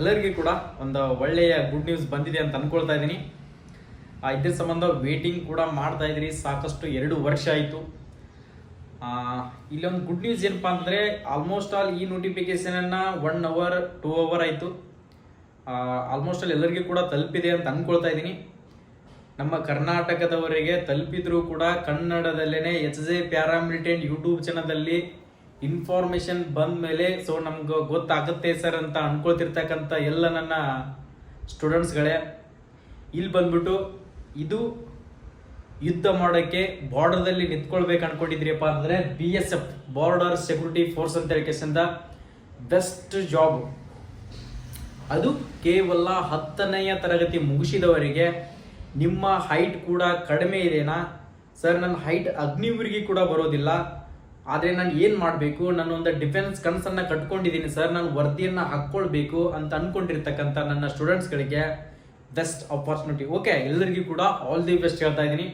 ಎಲ್ಲರಿಗೂ ಕೂಡ ಒಂದು ಒಳ್ಳೆಯ ಗುಡ್ ನ್ಯೂಸ್ ಬಂದಿದೆ ಅಂತ ಅನ್ಕೊಳ್ತಾ ಇದ್ದೀನಿ. ಇದ್ರ ಸಂಬಂಧ ವೇಟಿಂಗ್ ಕೂಡ ಮಾಡ್ತಾ ಇದ್ದೀರಿ ಸಾಕಷ್ಟು ಎರಡು ವರ್ಷ ಆಯಿತು. ಇಲ್ಲೊಂದು ಗುಡ್ ನ್ಯೂಸ್ ಏನಪ್ಪ ಅಂದರೆ ಆಲ್ಮೋಸ್ಟ್ ಆಲ್ ಈ ನೋಟಿಫಿಕೇಶನನ್ನು ಒನ್ ಅವರ್ ಟೂ ಅವರ್ ಆಯಿತು. ಆಲ್ಮೋಸ್ಟ್ ಆಲ್ ಎಲ್ಲರಿಗೂ ಕೂಡ ತಲುಪಿದೆ ಅಂತ ಅಂದ್ಕೊಳ್ತಾ ಇದ್ದೀನಿ. ನಮ್ಮ ಕರ್ನಾಟಕದವರಿಗೆ ತಲುಪಿದ್ರು ಕೂಡ ಕನ್ನಡದಲ್ಲೇ ಎಚ್ ಜೆ ಪ್ಯಾರಾಮಿಲಿಟೆಂಟ್ ಯೂಟ್ಯೂಬ್ ಚಾನಲಲ್ಲಿ ಇನ್ಫಾರ್ಮೇಶನ್ ಬಂದ ಮೇಲೆ ಸೊ ನಮ್ಗೆ ಗೊತ್ತಾಗುತ್ತೆ ಸರ್ ಅಂತ ಅನ್ಕೊಳ್ತಿರ್ತಕ್ಕಂಥ ಎಲ್ಲ ನನ್ನ ಸ್ಟೂಡೆಂಟ್ಸ್ಗಳೇ ಇಲ್ಲಿ ಬಂದ್ಬಿಟ್ಟು ಇದು ಯುದ್ಧ ಮಾಡೋಕ್ಕೆ ಬಾರ್ಡರ್ದಲ್ಲಿ ನಿಂತ್ಕೊಳ್ಬೇಕು ಅನ್ಕೊಂಡಿದ್ರಿಯಪ್ಪ ಅಂದರೆ B S F border security force ಅಂತ ಹೇಳಿಕೆಸಿಂದ ಬೆಸ್ಟ್ ಜಾಬ್ ಅದು ಕೇವಲ ಹತ್ತನೆಯ ತರಗತಿ ಮುಗಿಸಿದವರಿಗೆ ನಿಮ್ಮ ಹೈಟ್ ಕೂಡ ಕಡಿಮೆ ಇದೆನಾ? ಸರ್ ನನ್ನ ಹೈಟ್ ಅಗ್ನಿವರಿಗೆ ಕೂಡ ಬರೋದಿಲ್ಲ. ಆದರೆ ನಾನು ಏನು ಮಾಡಬೇಕು? ನಾನು ಒಂದು ಡಿಫೆನ್ಸ್ ಕನಸನ್ನು ಕಟ್ಕೊಂಡಿದ್ದೀನಿ ಸರ್ ನಾನು ವರದಿಯನ್ನು ಹಾಕ್ಕೊಳ್ಬೇಕು ಅಂತ ಅಂದ್ಕೊಂಡಿರ್ತಕ್ಕಂಥ ನನ್ನ ಸ್ಟೂಡೆಂಟ್ಸ್ಗಳಿಗೆ ಬೆಸ್ಟ್ ಅಪಾರ್ಚುನಿಟಿ ಓಕೆ ಎಲ್ಲರಿಗೂ ಕೂಡ ಆಲ್ ದಿ ಬೆಸ್ಟ್ ಹೇಳ್ತಾ ಇದ್ದೀನಿ.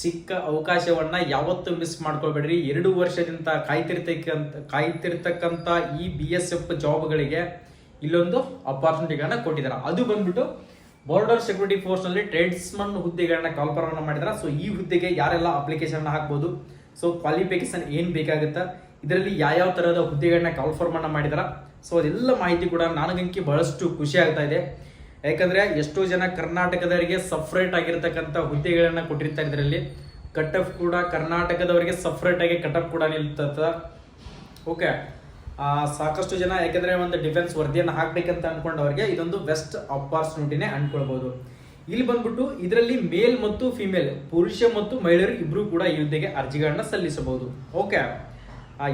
ಸಿಕ್ಕ ಅವಕಾಶವನ್ನ ಯಾವತ್ತೂ ಮಿಸ್ ಮಾಡ್ಕೊಳ್ಬೇಡ್ರಿ ಎರಡು ವರ್ಷದಿಂದ ಕಾಯ್ತಿರ್ತಕ್ಕಂಥ ಕಾಯ್ತಿರ್ತಕ್ಕಂಥ ಈ ಬಿ ಎಸ್ ಎಫ್ ಜಾಬ್ಗಳಿಗೆ ಇಲ್ಲೊಂದು ಅಪಾರ್ಚುನಿಟಿಗಳನ್ನ ಕೊಟ್ಟಿದ್ದಾರೆ ಅದು ಬಂದ್ಬಿಟ್ಟು ಬಾರ್ಡರ್ ಸೆಕ್ಯೂರಿಟಿ ಫೋರ್ಸ್ನಲ್ಲಿ ಟ್ರೇಡ್ಸ್ಮನ್ ಹುದ್ದೆಗಳನ್ನ ಕಾಲ್ಪರವನ್ನ ಮಾಡಿದಾರೆ. ಸೊ ಈ ಹುದ್ದೆಗೆ ಯಾರೆಲ್ಲ ಅಪ್ಲಿಕೇಶನ್ ಹಾಕ್ಬೋದು? ಸೊ ಕ್ವಾಲಿಫಿಕೇಶನ್ ಏನ್ ಬೇಕಾಗುತ್ತಾ? ಇದರಲ್ಲಿ ಯಾವ್ಯಾವ ಥರದ ಹುದ್ದೆಗಳನ್ನ ಕಾಲ್ಫಾರ್ಮ್ ಅನ್ನ ಮಾಡಿದಾರ? ಸೊ ಅದೆಲ್ಲ ಮಾಹಿತಿ ಕೂಡ ನನಗಂಕಿ ಬಹಳಷ್ಟು ಖುಷಿ ಆಗ್ತಾ ಇದೆ. ಯಾಕಂದ್ರೆ ಎಷ್ಟೋ ಜನ ಕರ್ನಾಟಕದವರಿಗೆ ಸಪ್ರೇಟ್ ಆಗಿರ್ತಕ್ಕಂಥ ಹುದ್ದೆಗಳನ್ನು ಕೊಟ್ಟಿರ್ತಾರೆ ಇದರಲ್ಲಿ. ಕಟ್ ಆಫ್ ಕೂಡ ಕರ್ನಾಟಕದವರಿಗೆ ಸಪ್ರೇಟಾಗಿ ಕಟ್ ಆಫ್ ಕೂಡ ನಿಲ್ತದ. ಓಕೆ ಸಾಕಷ್ಟು ಜನ ಯಾಕಂದ್ರೆ ಒಂದು ಡಿಫೆನ್ಸ್ ವರದಿಯನ್ನು ಹಾಕ್ಬೇಕಂತ ಅನ್ಕೊಂಡವರಿಗೆ ಇದೊಂದು ಬೆಸ್ಟ್ ಅಪಾರ್ಚುನಿಟಿನೇ ಅನ್ಕೊಳ್ಬಹುದು ಇಲ್ಲಿ ಬಂದ್ಬಿಟ್ಟು ಇದರಲ್ಲಿ ಮೇಲ್ ಮತ್ತು ಫಿಮೇಲ್, ಪುರುಷ ಮತ್ತು ಮಹಿಳೆಯರು ಇಬ್ರು ಕೂಡ ಈ ಹುದ್ದೆಗೆ ಅರ್ಜಿಗಳನ್ನ ಸಲ್ಲಿಸಬಹುದು. ಓಕೆ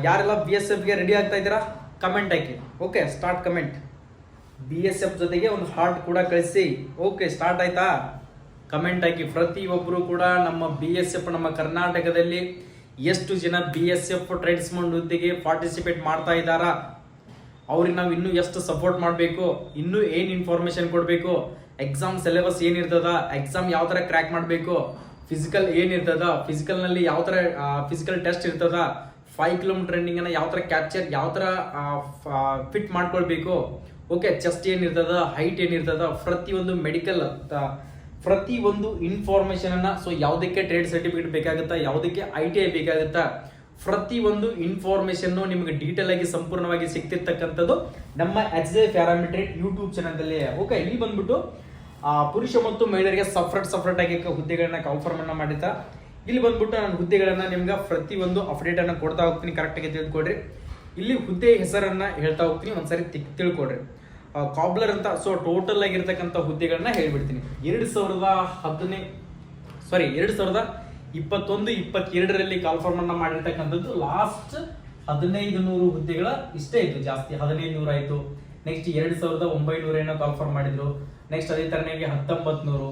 ಯಾರೆಲ್ಲ ಬಿ ಎಸ್ ಎಫ್ಗೆ ರೆಡಿ ಆಗ್ತಾ ಇದ್ದೀರಾ? ಕಮೆಂಟ್ ಹಾಕಿ. Okay start comment B S F ಜೊತೆಗೆ ಒಂದು ಹಾರ್ಟ್ ಕೂಡ ಕಳಿಸಿ. ಓಕೆ ಸ್ಟಾರ್ಟ್ ಆಯ್ತಾ? ಕಮೆಂಟ್ ಹಾಕಿ. ಪ್ರತಿಯೊಬ್ಬರು ಕೂಡ ನಮ್ಮ ಬಿ ಎಸ್ ಎಫ್ ನಮ್ಮ ಕರ್ನಾಟಕದಲ್ಲಿ ಎಷ್ಟು ಜನ ಬಿ ಎಸ್ ಎಫ್ ಟ್ರೇಡ್ಸ್ಮನ್ ಹುದ್ದೆಗೆ ಪಾರ್ಟಿಸಿಪೇಟ್ ಮಾಡ್ತಾ ಇದ್ದಾರಾ? ಅವ್ರಿಗೆ ನಾವು ಇನ್ನೂ ಎಷ್ಟು ಸಪೋರ್ಟ್ ಮಾಡಬೇಕು? ಇನ್ನೂ ಏನು ಇನ್ಫಾರ್ಮೇಶನ್ ಕೊಡಬೇಕು? ಎಕ್ಸಾಮ್ ಸಿಲೆಬಸ್ ಏನಿರ್ತದ ಎಕ್ಸಾಮ್ ಯಾವ ಥರ ಕ್ರ್ಯಾಕ್ ಮಾಡಬೇಕು ಫಿಸಿಕಲ್ ಏನಿರ್ತದ ಫಿಸಿಕಲ್ನಲ್ಲಿ ಯಾವ ಥರ ಫಿಸಿಕಲ್ ಟೆಸ್ಟ್ ಇರ್ತದ ಫೈವ್ ಕಿಲೋಮೀಟರ್ ರನ್ನಿಂಗನ್ನು ಯಾವ ಥರ ಕ್ಯಾಪ್ಚರ್ ಯಾವ ಥರ ಫಿಟ್ ಮಾಡ್ಕೊಳ್ಬೇಕು. ಓಕೆ ಚೆಸ್ಟ್ ಏನಿರ್ತದ ಹೈಟ್ ಏನಿರ್ತದ, ಪ್ರತಿಯೊಂದು ಮೆಡಿಕಲ್ ಪ್ರತಿ ಒಂದು ಇನ್ಫಾರ್ಮೇಶನ್ ಅನ್ನ ಸೊ ಯಾವುದಕ್ಕೆ ಟ್ರೇಡ್ ಸರ್ಟಿಫಿಕೇಟ್ ಬೇಕಾಗುತ್ತಾ, ಯಾವುದಕ್ಕೆ ಐ ಟಿ ಐ ಬೇಕಾಗುತ್ತಾ ಪ್ರತಿ ಒಂದು ಇನ್ಫಾರ್ಮೇಶನ್ ನಿಮಗೆ ಡೀಟೇಲ್ ಆಗಿ ಸಂಪೂರ್ಣವಾಗಿ ಸಿಗ್ತಿರ್ತಕ್ಕಂಥದ್ದು ನಮ್ಮ ಎಚ್ ಜೆ ಪ್ಯಾರಾಮೀಟ್ರಿಕ್ ಯೂಟ್ಯೂಬ್ ಚಾನಲ್ದಲ್ಲಿ ಓಕೆ ಇಲ್ಲಿ ಬಂದ್ಬಿಟ್ಟು ಪುರುಷ ಮತ್ತು ಮಹಿಳೆಯರಿಗೆ ಸಪ್ರೇಟ್ ಸಪ್ರೇಟ್ ಆಗಿ ಹುದ್ದೆಗಳನ್ನ ಕನ್ಫರ್ಮ್ ಅನ್ನ ಮಾಡಿತಾ ಇಲ್ಲಿ ಬಂದ್ಬಿಟ್ಟು ನಾನು ಹುದ್ದೆಗಳನ್ನ ನಿಮ್ಗೆ ಪ್ರತಿ ಒಂದು ಅಪ್ಡೇಟ್ ಅನ್ನ ಕೊಡ್ತಾ ಹೋಗ್ತೀನಿ ಕರೆಕ್ಟ್ ಆಗಿ ತಿಳ್ಕೊಡ್ರಿ ಇಲ್ಲಿ ಹುದ್ದೆ ಹೆಸರನ್ನ ಹೇಳ್ತಾ ಹೋಗ್ತೀನಿ, ಒಂದ್ಸರಿ ತಿಕ್ ತಿಳ್ಕೊಡ್ರಿ. ಕಾಬ್ಲರ್ ಅಂತ ಸೊ ಟೋಟಲ್ ಆಗಿರ್ತಕ್ಕಂಥ ಹುದ್ದೆಗಳನ್ನ ಹೇಳ್ಬಿಡ್ತೀನಿ. ಎರಡು ಸಾವಿರದ ಹದಿನೈದು ಸಾರಿ ಎರಡು ಸಾವಿರದ ಇಪ್ಪತ್ತೊಂದು, ಇಪ್ಪತ್ತೆರಡರಲ್ಲಿ ಕಾಲ್ಫಾರ್ಮ್ ಅನ್ನ ಮಾಡಿರ್ತಕ್ಕಂಥದ್ದು ಲಾಸ್ಟ್ ಹದಿನೈದು ನೂರು ಹುದ್ದೆಗಳ ಇಷ್ಟೇ ಇತ್ತು, ಜಾಸ್ತಿ ಹದಿನೈದು ನೂರ ಆಯ್ತು ನೆಕ್ಸ್ಟ್ ಎರಡು ಸಾವಿರದ ಒಂಬೈನೂರ ಏನೋ ಕಾನ್ಫರ್ಮ್ ಮಾಡಿದ್ರು. ನೆಕ್ಸ್ಟ್ ಅದೇ ತರನಾಗಿ ಹತ್ತೊಂಬತ್ನೂರು.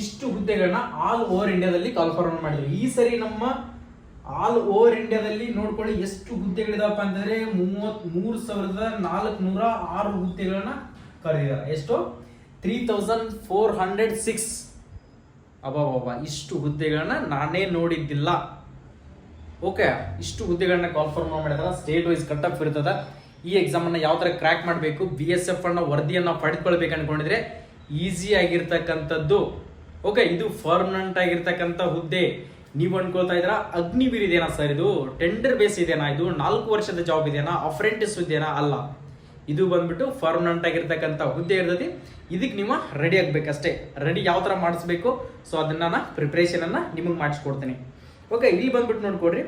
ಇಷ್ಟು ಹುದ್ದೆಗಳನ್ನ ಆಲ್ ಓವರ್ ಇಂಡಿಯಾದಲ್ಲಿ ಕನ್ಫರ್ಮ್ ಮಾಡಿದ್ರು. ಈ ಸರಿ ನಮ್ಮ ಆಲ್ ಓವರ್ ಇಂಡಿಯಾದಲ್ಲಿ ನೋಡ್ಕೊಳ್ಳಿ ಎಷ್ಟು ಹುದ್ದೆಗಳಿದಾವಪ್ಪ ಅಂತಂದ್ರೆ ಮೂವತ್ ಮೂರು ಸಾವಿರದ ನಾಲ್ಕುನೂರ ಆರು ಹುದ್ದೆಗಳನ್ನ ಕರೆದಿದ್ದಾರೆ. ಎಷ್ಟು? Three thousand four hundred six ಅಬ್ಬಾಬಾಬಾ ಇಷ್ಟು ಹುದ್ದೆಗಳನ್ನ ನಾನೇ ನೋಡಿದ್ದಿಲ್ಲ. ಓಕೆ ಇಷ್ಟು ಹುದ್ದೆಗಳನ್ನ ಕಾಲ್ಫರ್ಮ್ ಮಾಡಿದಾರ. ಸ್ಟೇಟ್ ವೈಸ್ ಕಟ್ ಆಫ್ ಇರ್ತದ. ಈ ಎಕ್ಸಾಮ್ ಅನ್ನ ಯಾವ ತರ ಕ್ರ್ಯಾಕ್ ಮಾಡಬೇಕು ಬಿ ಎಸ್ ಎಫ್ ಅನ್ನ ವರದಿಯನ್ನ ಪಡೆದುಕೊಳ್ಬೇಕು ಅನ್ಕೊಂಡಿದ್ರೆ ಈಸಿ ಆಗಿರ್ತಕ್ಕಂಥದ್ದು. ಓಕೆ ಇದು ಪರ್ಮನೆಂಟ್ ಆಗಿರ್ತಕ್ಕಂಥ ಹುದ್ದೆ. ನೀವು ಅನ್ಕೊಳ್ತಾ ಇದ್ರ ಅಗ್ನಿವೀರ್ ಇದೇನಾ ಸರ್ ಇದು? ಟೆಂಡರ್ ಬೇಸ್ ಇದೇನಾ ಇದು? ನಾಲ್ಕು ವರ್ಷದ ಜಾಬ್ ಇದೇನಾ ಅಫ್ರೆಂಟಿಸ್ ಹುದ್ದೆನಾ ಅಲ್ಲ. ಇದು ಬಂದ್ಬಿಟ್ಟು ಪರ್ಮನೆಂಟ್ ಆಗಿರ್ತಕ್ಕಂಥ ಹುದ್ದೆ ಇರ್ತದೆ ಇದಕ್ಕೆ ನೀವು ರೆಡಿ ಆಗ್ಬೇಕಷ್ಟೇ. ರೆಡಿ ಯಾವ ಥರ ಮಾಡಿಸ್ಬೇಕು? ಸೊ ಅದನ್ನ ನಾನು ಪ್ರಿಪ್ರೇಷನ್ ಅನ್ನ ನಿಮಗೆ ಮಾಡಿಸ್ಕೊಡ್ತೀನಿ. ಓಕೆ ಇಲ್ಲಿ ಬಂದ್ಬಿಟ್ಟು ನೋಡ್ಕೊಡ್ರಿ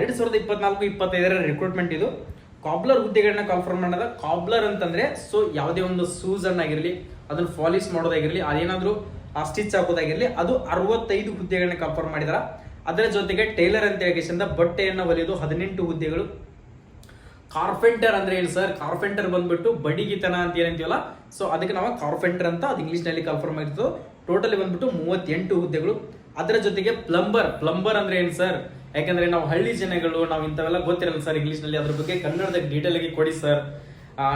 ಎರಡು ಸಾವಿರದ ಇಪ್ಪತ್ನಾಲ್ಕು, ಇಪ್ಪತ್ತೈದರ ರಿಕ್ರೂಟ್ಮೆಂಟ್ ಇದು. ಕಾಬ್ಲರ್ ಹುದ್ದೆಗಳನ್ನ ಕನ್ಫರ್ಮ್ ಮಾಡೋದ. ಕಾಬ್ಲರ್ ಅಂತಂದ್ರೆ ಸೊ ಯಾವುದೇ ಒಂದು ಶೂಸ್ ಆಗಿರಲಿ, ಅದನ್ನ ಫಾಲಿಸ್ ಮಾಡೋದಾಗಿರಲಿ, ಅದೇನಾದ್ರೂ ಆ ಸ್ಟಿಚ್ ಹಾಕೋದಾಗಿರಲಿ, ಅದು ಅರವತ್ತೈದು ಹುದ್ದೆಗಳನ್ನ ಕನ್ಫರ್ಮ್ ಮಾಡಿದಾರ. ಅದರ ಜೊತೆಗೆ ಟೈಲರ್ ಅಂತ ಹೇಳಿಕೆಸಿಂದ ಬಟ್ಟೆಯನ್ನು ಹೊಲಿಯೋದು ಹದಿನೆಂಟು ಹುದ್ದೆಗಳು. ಕಾರ್ಪೆಂಟರ್ ಅಂದ್ರೆ ಏನು ಸರ್ ಕಾರ್ಪೆಂಟರ್ ಬಂದ್ಬಿಟ್ಟು ಬಡಿಗಿತನ ಅಂತ ಏನಂತೀವಲ್ಲ ಸೊ ಅದಕ್ಕೆ ನಾವು ಕಾರ್ಪೆಂಟರ್ ಅಂತ ಅದು ಇಂಗ್ಲಿಷ್ನಲ್ಲಿ ಕನ್ಫರ್ಮ್ ಆಗಿರ್ತದೆ ಟೋಟಲಿ ಬಂದ್ಬಿಟ್ಟು ಮೂವತ್ತೆಂಟು ಹುದ್ದೆಗಳು. ಅದರ ಜೊತೆಗೆ ಪ್ಲಂಬರ್ ಪ್ಲಂಬರ್ ಅಂದ್ರೆ ಏನು ಸರ್ ಯಾಕಂದ್ರೆ ನಾವು ಹಳ್ಳಿ ಜನಗಳು, ನಾವು ಇಂಥವೆಲ್ಲ ಗೊತ್ತಿರಲ್ಲ ಸರ್ ಇಂಗ್ಲೀಷ್ನಲ್ಲಿ ಅದ್ರ ಬಗ್ಗೆ ಕನ್ನಡದಾಗ ಡೀಟೇಲ್ ಆಗಿ ಕೊಡಿ ಸರ್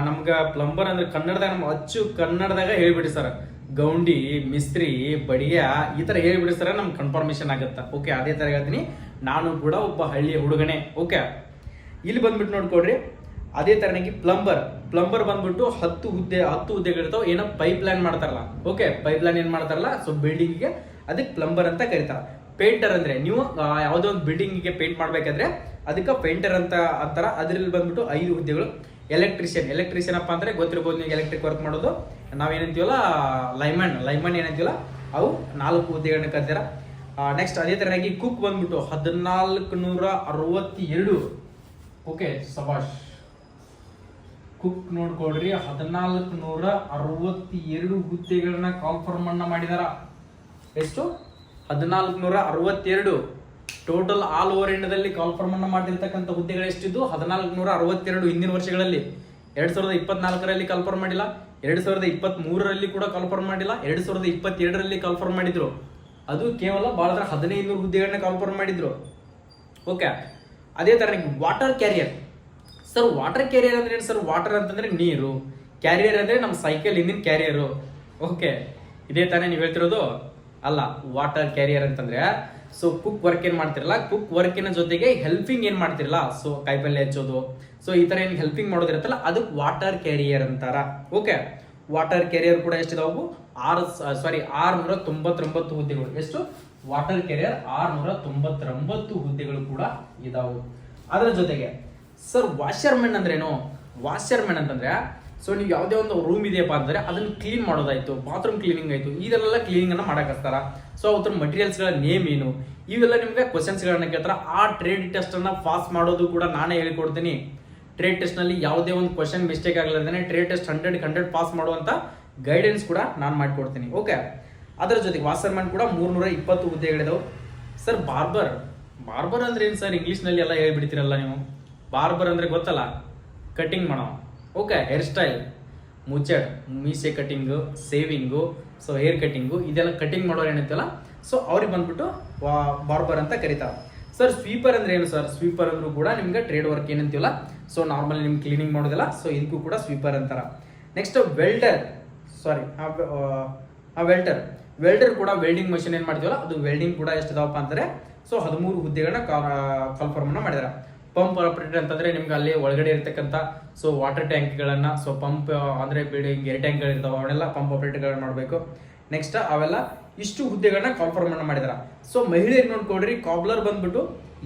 ನಮ್ಗೆ ಪ್ಲಂಬರ್ ಅಂದ್ರೆ ಕನ್ನಡದಾಗ ನಮ್ಮ ಅಚ್ಚು ಕನ್ನಡದಾಗ ಹೇಳ್ಬಿಡಿ ಸರ್ ಗೌಂಡಿ, ಮಿಸ್ತ್ರಿ, ಬಡಿಯ, ಈ ಥರ ಹೇಳ್ಬಿಡಿ ಸರ್ ನಮ್ಗೆ ಕನ್ಫರ್ಮೇಶನ್ ಆಗುತ್ತೆ. ಓಕೆ ಅದೇ ತರ ಹೇಳ್ತೀನಿ. ನಾನು ಕೂಡ ಒಬ್ಬ ಹಳ್ಳಿಯ ಹುಡುಗನೇ. ಓಕೆ ಇಲ್ಲಿ ಬಂದ್ಬಿಟ್ಟು ನೋಡ್ಕೊಡ್ರಿ ಅದೇ ತರನಾಗಿ ಪ್ಲಂಬರ್ ಪ್ಲಂಬರ್ ಬಂದ್ಬಿಟ್ಟು ಹತ್ತು ಹುದ್ದೆ, ಹತ್ತು ಹುದ್ದೆಗಳಿರ್ತಾವೆ ಏನೋ ಪೈಪ್ ಲೈನ್ ಮಾಡ್ತಾರಲ್ಲ. ಓಕೆ ಪೈಪ್ ಲೈನ್ ಏನು ಮಾಡ್ತಾರಲ್ಲ? ಸೊ ಬಿಲ್ಡಿಂಗ್ಗೆ ಅದಕ್ಕೆ ಪ್ಲಂಬರ್ ಅಂತ ಕರೀತಾರ. ಪೇಂಟರ್ ಅಂದ್ರೆ ನೀವು ಯಾವುದೋ ಒಂದು ಬಿಲ್ಡಿಂಗಿಗೆ ಪೇಂಟ್ ಮಾಡಬೇಕಾದ್ರೆ ಅದಕ್ಕೆ ಪೇಂಟರ್ ಅಂತ ಅಂತಾರ ಅದ್ರಲ್ಲಿ ಬಂದ್ಬಿಟ್ಟು ಐದು ಹುದ್ದೆಗಳು. ಎಲೆಕ್ಟ್ರಿಷಿಯನ್ ಎಲೆಕ್ಟ್ರಿಷಿಯನ್ ಅಪ್ಪ ಅಂದ್ರೆ ಗೊತ್ತಿರ್ಬೋದು ನೀವು ಎಲೆಕ್ಟ್ರಿಕ್ ವರ್ಕ್ ಮಾಡೋದು. ನಾವೇನಂತೀವಲ್ಲ, ಲೈಮನ್ ಲೈಮನ್ ಏನಂತೀವಲ್ಲ, ಅವು ನಾಲ್ಕು ಹುದ್ದೆಗಳನ್ನ ಕರ್ತಾರ ನೆಕ್ಸ್ಟ್ ಅದೇ ತರನಾಗಿ ಕುಕ್ ಬಂದ್ಬಿಟ್ಟು ಹದಿನಾಲ್ಕು ನೂರ ಅರವತ್ತೆರಡು. ಓಕೆ, ಸಬಾಷ್. ಕುಕ್ ನೋಡ್ಕೊಡ್ರಿ ಹದಿನಾಲ್ಕು ನೂರ ಅರವತ್ತೆರಡು ಹುದ್ದೆಗಳನ್ನ ಕಾನ್ಫರ್ಮ್ ಮಾಡಿದಾರ. ಎಷ್ಟು? ಹದಿನಾಲ್ಕು ನೂರ ಅರವತ್ತೆರಡು ಟೋಟಲ್ ಆಲ್ ಓವರ್ ಇಂಡಿಯಾದಲ್ಲಿ ಕಾನ್ಫರ್ಮ್ ಅನ್ನು ಮಾಡಿರ್ತಕ್ಕಂಥ ಹುದ್ದೆಗಳು ಎಷ್ಟಿದ್ದು ಹದಿನಾಲ್ಕು ನೂರ ಅರವತ್ತೆರಡು ಹಿಂದಿನ ವರ್ಷಗಳಲ್ಲಿ. ಎರಡ್ ಸಾವಿರದ ಇಪ್ಪತ್ನಾಲ್ಕರಲ್ಲಿ ಕಾಲ್ಫರ್ಮ್ ಮಾಡಿಲ್ಲ. ಎರಡ್ ಸಾವಿರದ ಇಪ್ಪತ್ತ್ ಮೂರರಲ್ಲಿ ಕೂಡ ಕಾಲ್ಫರ್ಮ್ ಮಾಡಿಲ್ಲ. ಎರಡ್ ಸಾವಿರದ ಇಪ್ಪತ್ತೆರಡರಲ್ಲಿ ಕಾಲ್ಫರ್ಮ್ ಮಾಡಿದ್ರು. ಅದು ಕೇವಲ ಬಹಳ ಹದಿನೈದು ನೂರು ಹುದ್ದೆಗಳನ್ನ ಕಾಲ್ಫರ್ಮ್ ಮಾಡಿದ್ರು. ಓಕೆ ಅದೇ ತರ water carrier sir water carrier ಅಂದ್ರೆ ಏನು ಸರ್ ವಾಟರ್ ಅಂತಂದ್ರೆ ನೀರು. ಕ್ಯಾರಿಯರ್ ಅಂದ್ರೆ ನಮ್ಮ ಸೈಕಲ್ ಹಿಂದಿನ ಕ್ಯಾರಿಯರು ಓಕೆ ಇದೇ ತಾನೇ ನೀವು ಹೇಳ್ತಿರೋದು. ಅಲ್ಲ ವಾಟರ್ ಕ್ಯಾರಿಯರ್ ಅಂತಂದ್ರೆ ಸೊ ಕುಕ್ ವರ್ಕ್ ಏನ್ ಮಾಡ್ತಿರಲ್ಲ ಕುಕ್ ವರ್ಕಿನ ಜೊತೆಗೆ ಹೆಲ್ಪಿಂಗ್ ಏನ್ ಮಾಡ್ತಿರಲ್ಲ ಸೊ ಕಾಯಿಪಲ್ಯ ಹಚ್ಚೋದು ಸೊ ಈ ತರ ಏನ್ ಹೆಲ್ಪಿಂಗ್ ಮಾಡೋದಿರುತ್ತಲ್ಲ, ಅದಕ್ಕೆ ವಾಟರ್ ಕ್ಯಾರಿಯರ್ ಅಂತಾರ. ಓಕೆ ವಾಟರ್ ಕ್ಯಾರಿಯರ್ ಕೂಡ ಎಷ್ಟಿದಾವು ಆರು ಸಾರಿ ಆರ್ನೂರ ತೊಂಬತ್ತೊಂಬತ್ತು ಹುದ್ದೆಗಳು. ಎಷ್ಟು? ವಾಟರ್ ಕ್ಯಾರಿಯರ್ ಆರ್ನೂರ ತೊಂಬತ್ತೊಂಬತ್ತು ಹುದ್ದೆಗಳು ಕೂಡ ಇದಾವು. ಅದರ ಜೊತೆಗೆ ಸರ್ ವಾಷರ್ಮೆನ್ ಅಂದ್ರೇನು? ವಾಷರ್ಮೆನ್ ಅಂತಂದ್ರೆ ಸೊ ನೀವು ಯಾವುದೇ ಒಂದು ರೂಮ್ ಇದೆಯಪ್ಪ ಅಂದರೆ ಅದನ್ನು ಕ್ಲೀನ್ ಮಾಡೋದಾಯಿತು ಬಾತ್ರೂಮ್ ಕ್ಲೀನಿಂಗ್ ಆಯಿತು, ಇದೆಲ್ಲ ಕ್ಲೀನಿಂಗನ್ನು ಅನ್ನ ಮಾಡಕ್ ಹಚ್ತಾರ ಸೊ ಅವ್ರ ಮಟೀರಿಯಲ್ಸ್ಗಳ ನೇಮ್ ಏನು? ಇವೆಲ್ಲ ನಿಮಗೆ ಕ್ವಶನ್ಸ್ಗಳನ್ನ ಕೇಳ್ತಾರೆ. ಆ ಟ್ರೇಡ್ ಟೆಸ್ಟನ್ನು ಪಾಸ್ ಮಾಡೋದು ಕೂಡ ನಾನೇ ಹೇಳ್ಕೊಡ್ತೀನಿ. ಟ್ರೇಡ್ ಟೆಸ್ಟ್ನಲ್ಲಿ ಯಾವುದೇ ಒಂದು question mistake ಆಗಲಾರ್ದೇ trade test hundred hundred pass ಮಾಡುವಂಥ ಗೈಡೆನ್ಸ್ ಕೂಡ ನಾನು ಮಾಡಿಕೊಡ್ತೀನಿ. ಓಕೆ ಅದರ ಜೊತೆಗೆ ವಾಸರ್ಮನ್ ಕೂಡ ಮೂರ್ನೂರ ಇಪ್ಪತ್ತು ಹುದ್ದೆಗಳಿದವು. ಸರ್ ಬಾರ್ಬರ್ ಬಾರ್ಬರ್ ಅಂದ್ರೆ ಏನು ಸರ್ ಇಂಗ್ಲೀಷ್ನಲ್ಲಿ ಎಲ್ಲ ಹೇಳ್ಬಿಡ್ತೀರಲ್ಲ ನೀವು. ಬಾರ್ಬರ್ ಅಂದರೆ ಗೊತ್ತಲ್ಲ? ಕಟಿಂಗ್ ಮಾಡೋ ಓಕೆ ಹೇರ್ ಸ್ಟೈಲ್ ಮುಚ್ಚಡ್, ಮೀಸೆ cutting shaving so hair cutting ಇದೆಲ್ಲ ಕಟಿಂಗ್ ಮಾಡೋರು ಏನಂತಲ್ಲ ಸೊ ಅವ್ರಿಗೆ ಬಂದ್ಬಿಟ್ಟು ಬಾರ್ಬರ್ ಅಂತ ಕರೀತಾರೆ. ಸರ್ ಸ್ವೀಪರ್ ಅಂದ್ರೆ ಏನು ಸರ್ ಸ್ವೀಪರ್ ಅಂದ್ರೂ ಕೂಡ ನಿಮ್ಗೆ ಟ್ರೇಡ್ ವರ್ಕ್ ಏನಂತೀವಲ್ಲ ಸೊ ನಾರ್ಮಲ್ ನಿಮ್ಗೆ ಕ್ಲೀನಿಂಗ್ ಮಾಡೋದಿಲ್ಲ. ಸೊ ಇದಕ್ಕೂ ಕೂಡ ಸ್ವೀಪರ್ ಅಂತಾರ. ನೆಕ್ಸ್ಟ್ ವೆಲ್ಡರ್ ಸಾರಿ ಆ ವೆಲ್ಡರ್ ವೆಲ್ಡರ್ ಕೂಡ ವೆಲ್ಡಿಂಗ್ ಮಷಿನ್ ಏನ್ ಮಾಡ್ತೀವಲ್ಲ? ಅದು ವೆಲ್ಡಿಂಗ್ ಕೂಡ ಎಷ್ಟಿದಾವಪ್ಪ ಅಂದ್ರೆ ಸೊ ಹದಿಮೂರು ಹುದ್ದೆಗಳನ್ನ ಕಾಲ್ಫರ್ಮ್ ಮಾಡಿದಾರೆ. ಪಂಪ್ ಆಪರೇಟರ್ ಅಂತಂದ್ರೆ ನಿಮ್ಗೆ ಅಲ್ಲಿ ಒಳಗಡೆ ಇರ್ತಕ್ಕಂಥ ಸೊ ವಾಟರ್ ಟ್ಯಾಂಕ್ಗಳನ್ನ ಸೊ ಪಂಪ್ ಅಂದ್ರೆ ಬಿಲ್ಡಿಂಗ್ ಏರ್ ಟ್ಯಾಂಕ್ಗಳು ಇರ್ತಾವ ಅವನ್ನೆಲ್ಲ ಪಂಪ್ ಆಪರೇಟರ್ಗಳನ್ನ ಮಾಡಬೇಕು ನೆಕ್ಸ್ಟ್ ಅವೆಲ್ಲ ಇಷ್ಟು ಹುದ್ದೆಗಳನ್ನ ಕಾಲ್ಫರ್ಮ್ ಮಾಡಿದಾರ. ಸೊ ಮಹಿಳೆಯರು ನೋಡ್ಕೊಡ್ರಿ ಕಾಬ್ಲರ್ ಬಂದ್ಬಿಟ್ಟು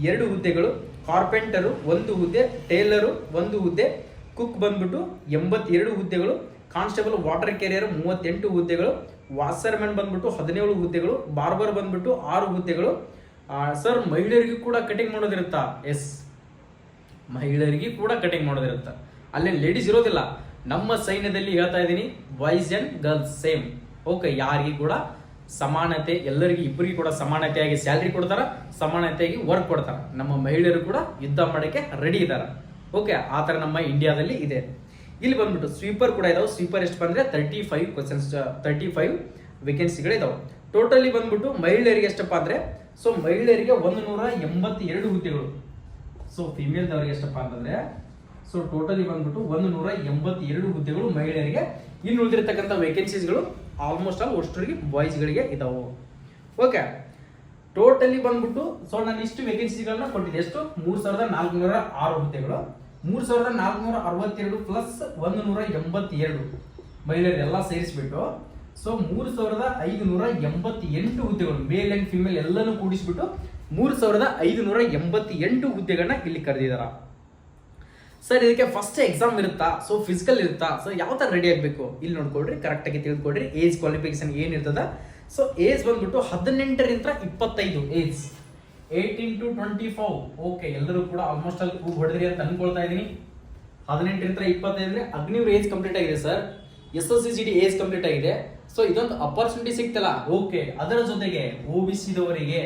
ಎರಡು ಹುದ್ದೆಗಳು ಕಾರ್ಪೆಂಟರು ಒಂದು ಹುದ್ದೆ ಟೇಲರು ಒಂದು ಹುದ್ದೆ ಕುಕ್ ಬಂದ್ಬಿಟ್ಟು ಎಂಬತ್ತೆರಡು ಹುದ್ದೆಗಳು ಕಾನ್ಸ್ಟೇಬಲ್ ವಾಟರ್ ಕ್ಯಾರಿಯರ್ ಮೂವತ್ತೆಂಟು ಹುದ್ದೆಗಳು ವಾಸರ್ಮನ್ ಬಂದ್ಬಿಟ್ಟು ಹದಿನೇಳು ಹುದ್ದೆಗಳು ಬಾರ್ಬರ್ ಬಂದ್ಬಿಟ್ಟು ಆರು ಹುದ್ದೆಗಳು. ಸರ್ ಮಹಿಳೆಯರಿಗೂ ಕೂಡ ಕಟಿಂಗ್ ಮಾಡೋದಿರುತ್ತಾ? ಎಸ್ ಮಹಿಳೆಯರಿಗೆ ಕೂಡ ಕಟಿಂಗ್ ಮಾಡೋದಿರುತ್ತೆ. ಅಲ್ಲಿ ಲೇಡೀಸ್ ಇರೋದಿಲ್ಲ. ನಮ್ಮ ಸೈನ್ಯದಲ್ಲಿ ಹೇಳ್ತಾ ಇದ್ದೀನಿ boys and girls same okay ಯಾರಿಗೂ ಕೂಡ ಸಮಾನತೆ, ಎಲ್ಲರಿಗೂ ಇಬ್ಬರಿಗೂ ಕೂಡ ಸಮಾನತೆಯಾಗಿ ಸ್ಯಾಲ್ರಿ ಕೊಡ್ತಾರ, ಸಮಾನತೆಯಾಗಿ ವರ್ಕ್ ಕೊಡ್ತಾರ. ನಮ್ಮ ಮಹಿಳೆಯರು ಕೂಡ ಯುದ್ಧ ಮಾಡೋಕ್ಕೆ ರೆಡಿ ಇದ್ದಾರೆ ಓಕೆ ಆ ಥರ ನಮ್ಮ ಇಂಡಿಯಾದಲ್ಲಿ ಇದೆ. ಇಲ್ಲಿ ಬಂದ್ಬಿಟ್ಟು ಸ್ವೀಪರ್ ಕೂಡ ಇದಾವೆ. ಸ್ವೀಪರ್ ಎಷ್ಟು ಬಂದ್ರೆ thirty five questions thirty five ವೇಕೆನ್ಸಿಗಳು ಇದಾವೆ ಟೋಟಲಿ ಬಂದ್ಬಿಟ್ಟು ಮಹಿಳೆಯರಿಗೆ ಎಷ್ಟಪ್ಪ ಅಂದ್ರೆ ಸೊ ಮಹಿಳೆಯರಿಗೆ ಒಂದು ನೂರ ಎಂಬತ್ತೆರಡು ಹುದ್ದೆಗಳು. ಸೊ ಫಿಮೇಲ್ ದವರಿಗೆ ಎಷ್ಟಪ್ಪ ಅಂತಂದ್ರೆ ಸೊ ಟೋಟಲಿ ಬಂದ್ಬಿಟ್ಟು ಒಂದು ನೂರ ಎಂಬತ್ತೆರಡು ಹುದ್ದೆಗಳು ಮಹಿಳೆಯರಿಗೆ ಇನ್ನು ಉಳಿದಿರ್ತಕ್ಕಂಥ ವೇಕೆನ್ಸೀಸ್ಗಳು ಆಲ್ಮೋಸ್ಟ್ ಆಲ್ ಅಷ್ಟರಿಗೆ ಬಾಯ್ಸ್ಗಳಿಗೆ ಇದಾವೆ. ಓಕೆ ಟೋಟಲಿ ಬಂದ್ಬಿಟ್ಟು ಸೊ ನಾನು ಇಷ್ಟು ವೇಕೆನ್ಸಿಗಳನ್ನ ಕೊಟ್ಟಿದ್ದೆ. ಎಷ್ಟು? ಮೂರು ಸಾವಿರದ ನಾಲ್ಕುನೂರ ಆರು ಹುದ್ದೆಗಳು. ಮೂರು ಸಾವಿರದ ನಾಲ್ಕುನೂರ ಅರವತ್ತೆರಡು ಪ್ಲಸ್ ಒಂದು ನೂರ ಎಂಬತ್ತೆರಡು ಮಹಿಳೆಯರೆಲ್ಲ ಸೇರಿಸ್ಬಿಟ್ಟು ಸೊ ಮೂರು ಸಾವಿರದ ಐದು ನೂರ ಎಂಬತ್ತೆಂಟು ಹುದ್ದೆಗಳು ಮೇಲ್ ಅಂಡ್ ಫಿಮೇಲ್ ಎಲ್ಲನೂ ಕೂಡಿಸ್ಬಿಟ್ಟು ಮೂರು ಸಾವಿರದ ಐದುನೂರ ಎಂಬತ್ತೆಂಟು ಹುದ್ದೆಗಳನ್ನ ಇಲ್ಲಿ ಕರೆದಿದಾರ. ಸರ್ ಇದಕ್ಕೆ ಫಸ್ಟ್ ಎಕ್ಸಾಮ್ ಇರುತ್ತಾ? ಸೊ ಫಿಸಿಕಲ್ ಇರುತ್ತಾ? ಸೊ ಯಾವ ತರ ರೆಡಿ ಆಗಬೇಕು? ಇಲ್ಲಿ ನೋಡ್ಕೊಡ್ರಿ ಕರೆಕ್ಟಾಗಿ ಆಗಿ ತಿಳ್ಕೊಡ್ರಿ ಏಜ್ ಕ್ವಾಲಿಫಿಕೇಶನ್ ಏನಿರ್ತದ ಸೊ ಏಜ್ ಬಂದ್ಬಿಟ್ಟು ಹದಿನೆಂಟರಿಂದ ಇಪ್ಪತ್ತೈದು. Age eighteen to twenty four okay ಎಲ್ಲರೂ ಕೂಡ ಆಲ್ಮೋಸ್ಟ್ ಅಲ್ಲಿ ಹೂ ಹೊಡೆದ್ರಿ ಅಂತ ಅನ್ಕೊಳ್ತಾ ಇದ್ದೀನಿ. ಹದಿನೆಂಟರಿಂದ ಇಪ್ಪತ್ತೈದು ಅಂದ್ರೆ ಅಗ್ನಿವ್ರ ಏಜ್ ಕಂಪ್ಲೀಟ್ ಆಗಿದೆ sir S S C G D age complete ಆಗಿದೆ. ಸೊ ಇದೊಂದು ಅಪರ್ಚುನಿಟಿ ಸಿಗ್ತಲ್ಲ. ಓಕೆ ಅದರ ಜೊತೆಗೆ ಓ ಬಿ ಸಿದವರಿಗೆ